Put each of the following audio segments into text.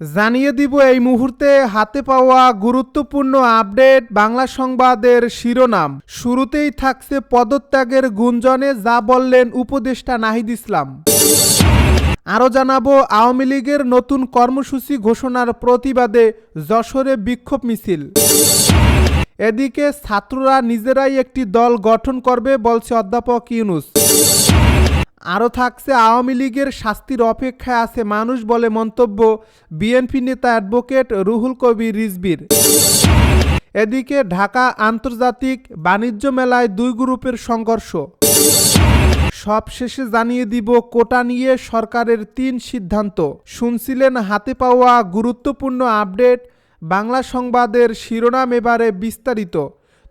জানিয়ে দিব এই মুহূর্তে হাতে পাওয়া গুরুত্বপূর্ণ আপডেট বাংলা সংবাদের শিরোনাম। শুরুতেই থাকছে পদত্যাগের গুঞ্জনে যা বললেন উপদেষ্টা নাহিদ ইসলাম। আরও জানাব, আওয়ামী লীগের নতুন কর্মসূচি ঘোষণার প্রতিবাদে যশোরে বিক্ষোভ মিছিল। এদিকে ছাত্ররা নিজেরাই একটি দল গঠন করবে বলছে অধ্যাপক ইউনুস। আরও থাকছে, আওয়ামী লীগের শাস্তির অপেক্ষায় আছে মানুষ বলে মন্তব্য বিএনপি নেতা অ্যাডভোকেট রুহুল কবির রিজবির। এদিকে ঢাকা আন্তর্জাতিক বাণিজ্য মেলায় দুই গ্রুপের সংঘর্ষ। সবশেষে জানিয়ে দিব, কোটা নিয়ে সরকারের তিন সিদ্ধান্ত। শুনছিলেন হাতে পাওয়া গুরুত্বপূর্ণ আপডেট, বাংলা সংবাদের শিরোনাম এবারে বিস্তারিত।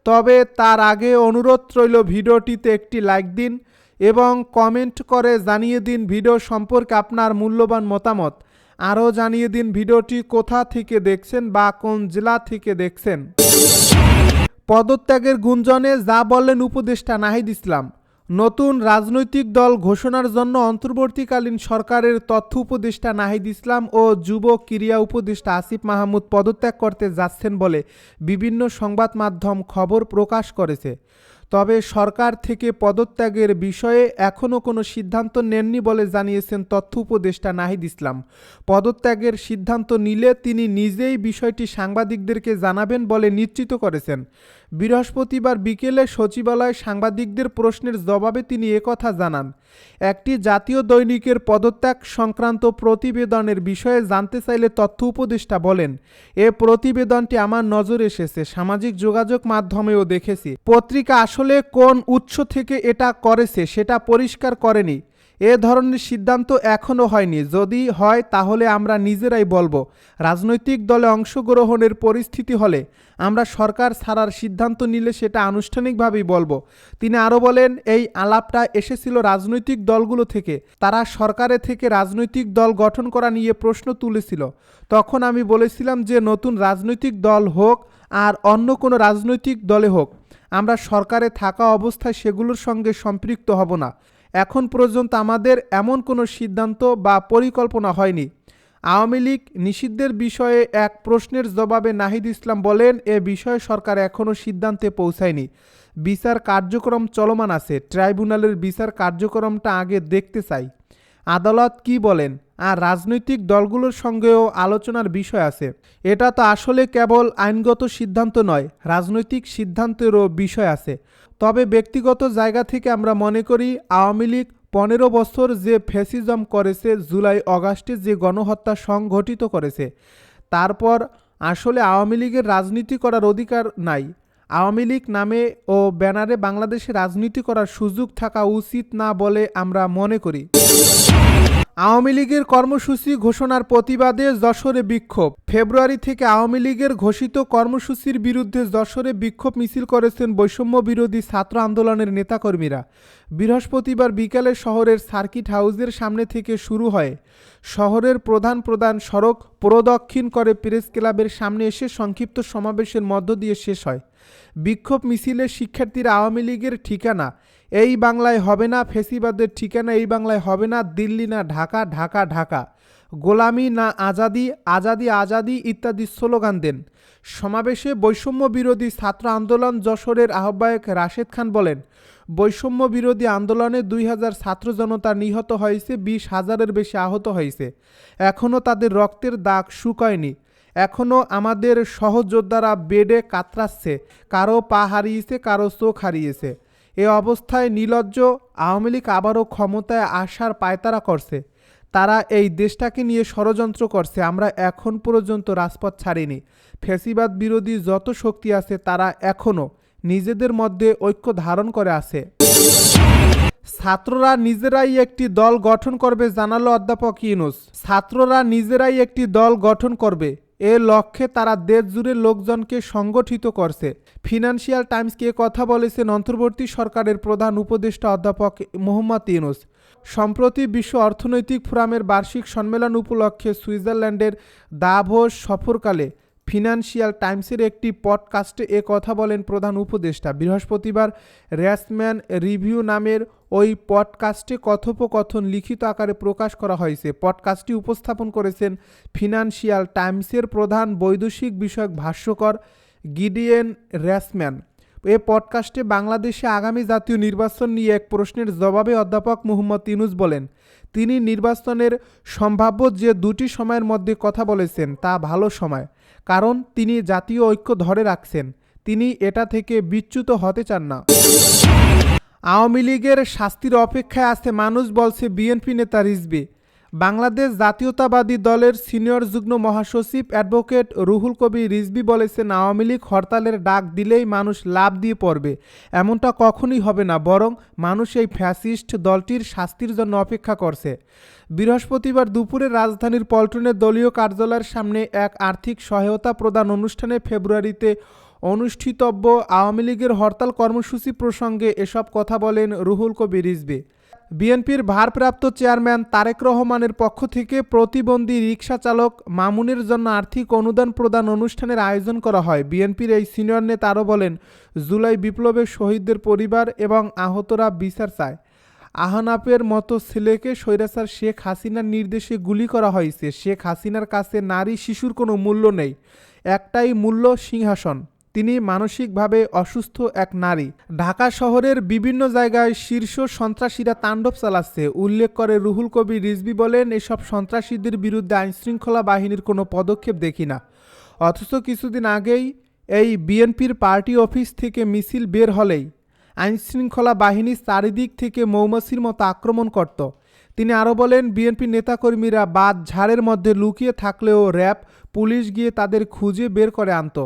তবে তার আগে অনুরোধ রইল ভিডিওটিতে একটি লাইক দিন এবং কমেন্ট করে জানিয়ে দিন ভিডিও সম্পর্কে আপনার মূল্যবান মতামত। আরও জানিয়ে দিন ভিডিওটি কোথা থেকে দেখছেন বা কোন জেলা থেকে দেখছেন। পদত্যাগের গুঞ্জনে যা বললেন উপদেষ্টা নাহিদ ইসলাম। নতুন রাজনৈতিক দল ঘোষণার জন্য অন্তর্বর্তীকালীন সরকারের তথ্য উপদেষ্টা নাহিদ ইসলাম ও যুব ক্রিয়া উপদেষ্টা আসিফ মাহমুদ পদত্যাগ করতে যাচ্ছেন বলে বিভিন্ন সংবাদ মাধ্যম খবর প্রকাশ করেছে। তবে সরকার থেকে পদত্যাগের বিষয়ে এখনও কোনো সিদ্ধান্ত নেননি বলে জানিয়েছেন তথ্য উপদেষ্টা নাহিদ ইসলাম। পদত্যাগের সিদ্ধান্ত নিলে তিনি নিজেই বিষয়টি সাংবাদিকদেরকে জানাবেন বলে নিশ্চিত করেছেন। বৃহস্পতিবার বিকেলে সচিবালয়ে সাংবাদিকদের প্রশ্নের জবাবে তিনি একথা জানান। একটি জাতীয় দৈনিকের পদত্যাগ সংক্রান্ত প্রতিবেদনের বিষয়ে জানতে চাইলে তথ্য উপদেষ্টা বলেন, এ প্রতিবেদনটি আমার নজর এসেছে, সামাজিক যোগাযোগ মাধ্যমেও দেখেছি। পত্রিকা আসলে কোন উৎস থেকে এটা করেছে সেটা পরিষ্কার করেনি। এ ধরনের সিদ্ধান্ত এখনও হয়নি। যদি হয়, তাহলে আমরা নিজেরাই বলব, রাজনৈতিক দলে অংশগ্রহণের পরিস্থিতি হলে আমরা সরকার ছাড়ার সিদ্ধান্ত নিলে সেটা আনুষ্ঠানিকভাবেই বলব। তিনি আরও বলেন, এই আলাপটা এসেছিল রাজনৈতিক দলগুলো থেকে। তারা সরকারে থেকে রাজনৈতিক দল গঠন করা নিয়ে প্রশ্ন তুলেছিল। তখন আমি বলেছিলাম যে, নতুন রাজনৈতিক দল হোক আর অন্য কোনো রাজনৈতিক দলে হোক আমরা সরকারে থাকা অবস্থায় সেগুলোর সঙ্গে সম্পৃক্ত হব না। এখন পর্যন্ত আমাদের এমন কোনো সিদ্ধান্ত বা পরিকল্পনা হয়নি। আওয়ামী লীগ নিষিদ্ধের বিষয়ে এক প্রশ্নের জবাবে নাহিদ ইসলাম বলেন, এ বিষয়ে সরকার এখনও সিদ্ধান্তে পৌঁছায়নি। বিচার কার্যক্রম চলমান আছে। ট্রাইব্যুনালের বিচার কার্যক্রমটা আগে দেখতে চাই। আদালত কি বলেন? আর রাজনৈতিক দলগুলোর সঙ্গেও আলোচনার বিষয় আছে। এটা তো আসলে কেবল আইনগত সিদ্ধান্ত নয়, রাজনৈতিক সিদ্ধান্তেরও বিষয় আছে। তবে ব্যক্তিগত জায়গা থেকে আমরা মনে করি, আওয়ামী লীগ পনেরো বছর যে ফ্যাসিজম করেছে, জুলাই অগাস্টে যে গণহত্যা সংঘটিত করেছে, তারপর আসলে আওয়ামী লীগের রাজনীতি করার অধিকার নাই। আওয়ামী লীগ নামে ও ব্যানারে বাংলাদেশে রাজনীতি করার সুযোগ থাকা উচিত না বলে আমরা মনে করি। আওয়ামী লীগের কর্মসূচি ঘোষণার প্রতিবাদে যশোরে বিক্ষোভ। ফেব্রুয়ারি থেকে আওয়ামী লীগের ঘোষিত কর্মসূচির বিরুদ্ধে যশোরে বিক্ষোভ মিছিল করেছেন বৈষম্য বিরোধী ছাত্র আন্দোলনের নেতাকর্মীরা। বৃহস্পতিবার বিকালে শহরের সার্কিট হাউসের সামনে থেকে শুরু হয়। শহরের প্রধান প্রধান সড়ক প্রদক্ষিণ করে প্রেস ক্লাবের সামনে এসে সংক্ষিপ্ত সমাবেশের মধ্য দিয়ে শেষ হয়। বিক্ষোভ মিছিলে শিক্ষার্থীরা আওয়ামী লীগের ঠিকানা এই বাংলায় হবে না ফেসিবাদের ঠিকানা, এই বাংলায় হবে না দিল্লি না ঢাকা ঢাকা ঢাকা। গোলামি না আজাদি আজাদি আজাদি ইত্যাদি স্লোগান দেন। সমাবেশে বৈষম্য বিরোধী ছাত্র আন্দোলন যশোরের আহ্বায়ক রাশেদ খান বলেন, বৈষম্য বিরোধী আন্দোলনে দুই হাজার ছাত্র জনতা নিহত হয়েছে, বিশ হাজারের বেশি আহত হয়েছে। এখনও তাদের রক্তের দাগ শুকায়নি। এখনও আমাদের সহযোদ্ধারা বেডে কাতরাচ্ছে, কারও পা হারিয়েছে, কারও চোখ হারিয়েছে। এ অবস্থায় নীলজ্জ আওয়ামী লীগ আবারও ক্ষমতায় আসার পায়তারা করছে। তারা এই দেশটাকে নিয়ে ষড়যন্ত্র করছে। আমরা এখন পর্যন্ত রাজপথ ছাড়িনি। ফ্যাসিবাদ বিরোধী যত শক্তি আছে, তারা এখনও নিজেদের মধ্যে ঐক্য ধারণ করে আছে। ছাত্ররা নিজেরাই একটি দল গঠন করবে, জানালো অধ্যাপক ইউনুস। ছাত্ররা নিজেরাই একটি দল গঠন করবে। এ লক্ষ্যে তারা দেশ জুড়ে লোকজনকে সংগঠিত করছে। ফিনান্সিয়াল টাইমসকে কথা বলেছেন অন্তর্বর্তী সরকারের প্রধান উপদেষ্টা অধ্যাপক মোহাম্মদ ইউনুস। সম্প্রতি বিশ্ব অর্থনৈতিক ফোরামের বার্ষিক সম্মেলন উপলক্ষে সুইজারল্যান্ডের দাভোস সফরকালে ফিনান্সিয়াল টাইমসের একটি পডকাস্টে এ কথা বলেন প্রধান উপদেষ্টা। বৃহস্পতিবার র্যাসম্যান রিভিউ নামের ওই পডকাস্টে কথোপকথন লিখিত আকারে প্রকাশ করা হয়েছে। পডকাস্টটি উপস্থাপন করেছেন ফিনান্সিয়াল টাইমসের প্রধান বৈদেশিক বিষয়ক ভাষ্যকর গিডিয়েন র্যাসম্যান। এ পডকাস্টে বাংলাদেশে আগামী জাতীয় নির্বাচন নিয়ে এক প্রশ্নের জবাবে অধ্যাপক মুহম্মদ ইনুস বলেন, তিনি নির্বাচনের সম্ভাব্য যে দুটি সময়ের মধ্যে কথা বলেছেন তা ভালো সময়, কারণ তিনি জাতীয় ঐক্য ধরে রাখছেন। তিনি এটা থেকে বিচ্যুত হতে চান না। আওয়ামী লীগের শাস্তির অপেক্ষায় আছে মানুষ বলছে বিএনপি নেতা রিজবি। বাংলাদেশ জাতীয়তাবাদী দলের সিনিয়র যুগ্ম মহাসচিব অ্যাডভোকেট রুহুল কবির রিজবি বলেছেন, আওয়ামী লীগ হরতালের ডাক দিলেই মানুষ লাভ দিয়ে পড়বে। এমনটা কখনোই হবে না, বরং মানুষ এই ফ্যাসিস্ট দলটির শাস্তির জন্য অপেক্ষা করছে। বৃহস্পতিবার দুপুরে রাজধানীর পল্টনে দলীয় কার্যালয়ের সামনে এক আর্থিক সহায়তা প্রদান অনুষ্ঠানে ফেব্রুয়ারিতে অনুষ্ঠিতব্য আওয়ামী লীগের হরতাল কর্মসূচি প্রসঙ্গে এসব কথা বলেন রুহুল কবির রিজবি বিএনপির ভারপ্রাপ্ত চেয়ারম্যান তারেক রহমানের পক্ষ থেকে প্রতিবন্ধী রিকশা চালক মামুনের জন্য আর্থিক অনুদান প্রদান অনুষ্ঠানের আয়োজন করা হয়। বিএনপির এই সিনিয়র নেতা আরও বলেন, জুলাই বিপ্লবের শহীদদের পরিবার এবং আহতরা বিচার চায়। আহনাপের মতো ছেলেকে স্বৈরাচার শেখ হাসিনার নির্দেশে গুলি করা হয়েছে। শেখ হাসিনার কাছে নারী শিশুর কোনো মূল্য নেই। একটাই মূল্য সিংহাসন। তিনি মানসিকভাবে অসুস্থ এক নারী। ঢাকা শহরের বিভিন্ন জায়গায় শীর্ষ সন্ত্রাসীরা তাণ্ডব চালাচ্ছে। উল্লেখ করে রুহুল কবির রিজবি বলেন, এসব সন্ত্রাসীদের বিরুদ্ধে আইনশৃঙ্খলা বাহিনীর কোনো পদক্ষেপ দেখি না। অথচ কিছুদিন আগেই এই বিএনপির পার্টি অফিস থেকে মিছিল বের হলেই আইনশৃঙ্খলা বাহিনী চারিদিক থেকে মৌমাছির মতো আক্রমণ করত। তিনি আরও বলেন, বিএনপি নেতাকর্মীরা বাদ ঝাড়ের মধ্যে লুকিয়ে থাকলেও র্যাব, পুলিশ গিয়ে তাদের খুঁজে বের করে আনত।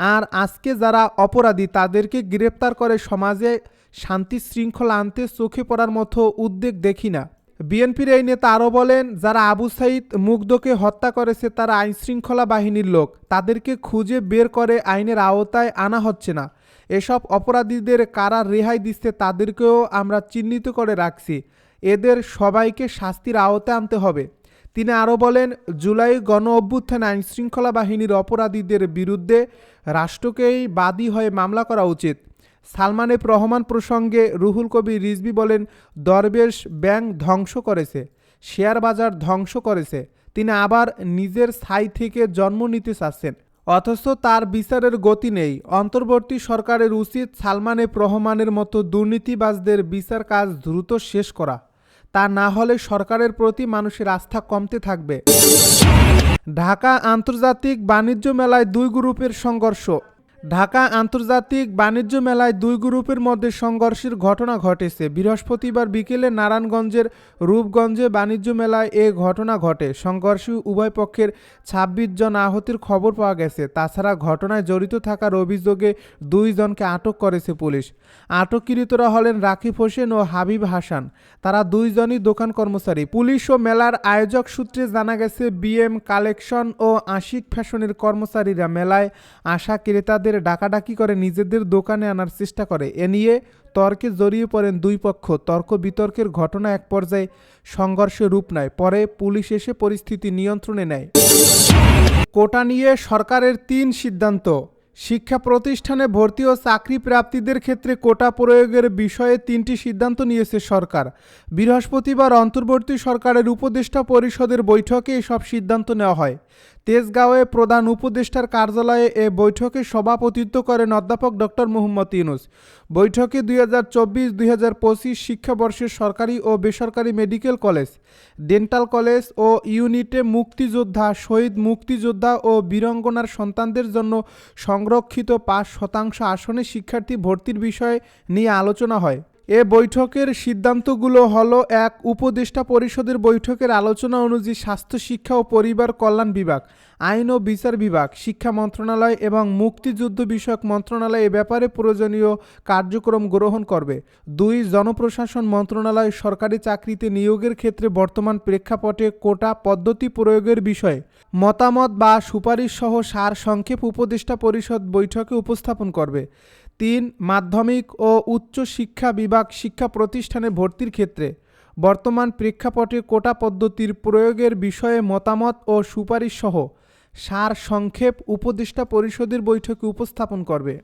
আর আজকে যারা অপরাধী, তাদেরকে গ্রেপ্তার করে সমাজে শান্তি শৃঙ্খলা আনতে চোখে পড়ার মতো উদ্বেগ দেখি না। বিএনপির এই নেতা আরও বলেন, যারা আবু সাইদ মুগ্ধকে হত্যা করেছে, তারা আইনশৃঙ্খলা বাহিনীর লোক। তাদেরকে খুঁজে বের করে আইনের আওতায় আনা হচ্ছে না। এসব অপরাধীদের কারা রেহাই দিচ্ছে, তাদেরকেও আমরা চিহ্নিত করে রাখছি। এদের সবাইকে শাস্তির আওতায় আনতে হবে। তিনি আরও বলেন, জুলাই গণ অভ্যুত্থান আইনশৃঙ্খলা বাহিনীর অপরাধীদের বিরুদ্ধে রাষ্ট্রকেই বাদী হয়ে মামলা করা উচিত। সালমান এফ রহমান প্রসঙ্গে রুহুল কবি রিজবি বলেন, দরবেশ ব্যাংক ধ্বংস করেছে, শেয়ার বাজার ধ্বংস করেছে, তিনি আবার নিজের ছাই থেকে জন্ম নিতে চাচ্ছেন। অথচ তার বিচারের গতি নেই। অন্তর্বর্তী সরকারের উচিত সালমান এফ রহমানের মতো দুর্নীতিবাজদের বিচার কাজ দ্রুত শেষ করা। তা না হলে সরকারের প্রতি মানুষের আস্থা কমতে থাকবে। ঢাকা আন্তর্জাতিক বাণিজ্য মেলায় দুই গ্রুপের সংঘর্ষ। ঢাকা আন্তর্জাতিক বাণিজ্য মেলায় দুই গ্রুপের মধ্যে সংঘর্ষের ঘটনা ঘটেছে। বৃহস্পতিবার বিকেলে নারায়ণগঞ্জের রূপগঞ্জে বাণিজ্য মেলায় এ ঘটনা ঘটে। সংঘর্ষে উভয় পক্ষের ছাব্বিশ জন আহতের খবর পাওয়া গেছে। তাছাড়া ঘটনায় জড়িত থাকার অভিযোগে দুইজনকে আটক করেছে পুলিশ। আটককৃতরা হলেন রাকিব হোসেন ও হাবিব হাসান। তারা দুইজনই দোকান কর্মচারী। পুলিশ ও মেলার আয়োজক সূত্রে জানা গেছে, বিএম কালেকশন ও আশিক ফ্যাশনের কর্মচারীরা মেলায় আসা ক্রেতাদের ডাকাডাকি করে নিজেদের দোকানে আনার চেষ্টা করে। এ নিয়ে তর্কে জড়িয়ে পড়েন দুই পক্ষ। তর্ক বিতর্কের ঘটনা এক পর্যায়ে সংঘর্ষে রূপ নেয়। পরে পুলিশ এসে পরিস্থিতি নিয়ন্ত্রণে নেয়। কোটা নিয়ে সরকারের তিন সিদ্ধান্ত। শিক্ষা প্রতিষ্ঠানে ভর্তি ও চাকরি প্রাপ্তিদের ক্ষেত্রে কোটা প্রয়োগের বিষয়ে তিনটি সিদ্ধান্ত নিয়েছে সরকার। বৃহস্পতিবার অন্তর্বর্তী সরকারের উপদেষ্টা পরিষদের বৈঠকে এসব সিদ্ধান্ত নেওয়া হয়। তেজগাঁওয়ে প্রধান উপদেষ্টার কার্যালয়ে এ বৈঠকে সভাপতিত্ব করেন অধ্যাপক ডক্টর মোহাম্মদ ইউনুস। বৈঠকে দুই হাজার চব্বিশ দুই হাজার পঁচিশ শিক্ষাবর্ষের সরকারি ও বেসরকারি মেডিকেল কলেজ, ডেন্টাল কলেজ ও ইউনিটে মুক্তিযোদ্ধা, শহীদ মুক্তিযোদ্ধা ও বীরঙ্গনার সন্তানদের জন্য সংরক্ষিত পাঁচ শতাংশ আসনে শিক্ষার্থী ভর্তির বিষয়ে নিয়ে আলোচনা হয়। এ বৈঠকের সিদ্ধান্তগুলো হলো এক, উপদেষ্টা পরিষদের বৈঠকের আলোচনা অনুযায়ী স্বাস্থ্য, শিক্ষা ও পরিবার কল্যাণ বিভাগ, আইন ও বিচার বিভাগ, শিক্ষা মন্ত্রণালয় এবং মুক্তিযুদ্ধ বিষয়ক মন্ত্রণালয় এ ব্যাপারে প্রয়োজনীয় কার্যক্রম গ্রহণ করবে। দুই, জনপ্রশাসন মন্ত্রণালয় সরকারি চাকরিতে নিয়োগের ক্ষেত্রে বর্তমান প্রেক্ষাপটে কোটা পদ্ধতি প্রয়োগের বিষয়ে মতামত বা সুপারিশ সহ সার সংক্ষেপ উপদেষ্টা পরিষদ বৈঠকে উপস্থাপন করবে। তিন, মাধ্যমিক ও উচ্চ শিক্ষা বিভাগ শিক্ষা প্রতিষ্ঠানে ভর্তির ক্ষেত্রে বর্তমান প্রেক্ষাপটে কোটা পদ্ধতির প্রয়োগের বিষয়ে মতামত ও সুপারিশসহ সার সংক্ষেপ উপদেষ্টা পরিষদের বৈঠকে উপস্থাপন করবে।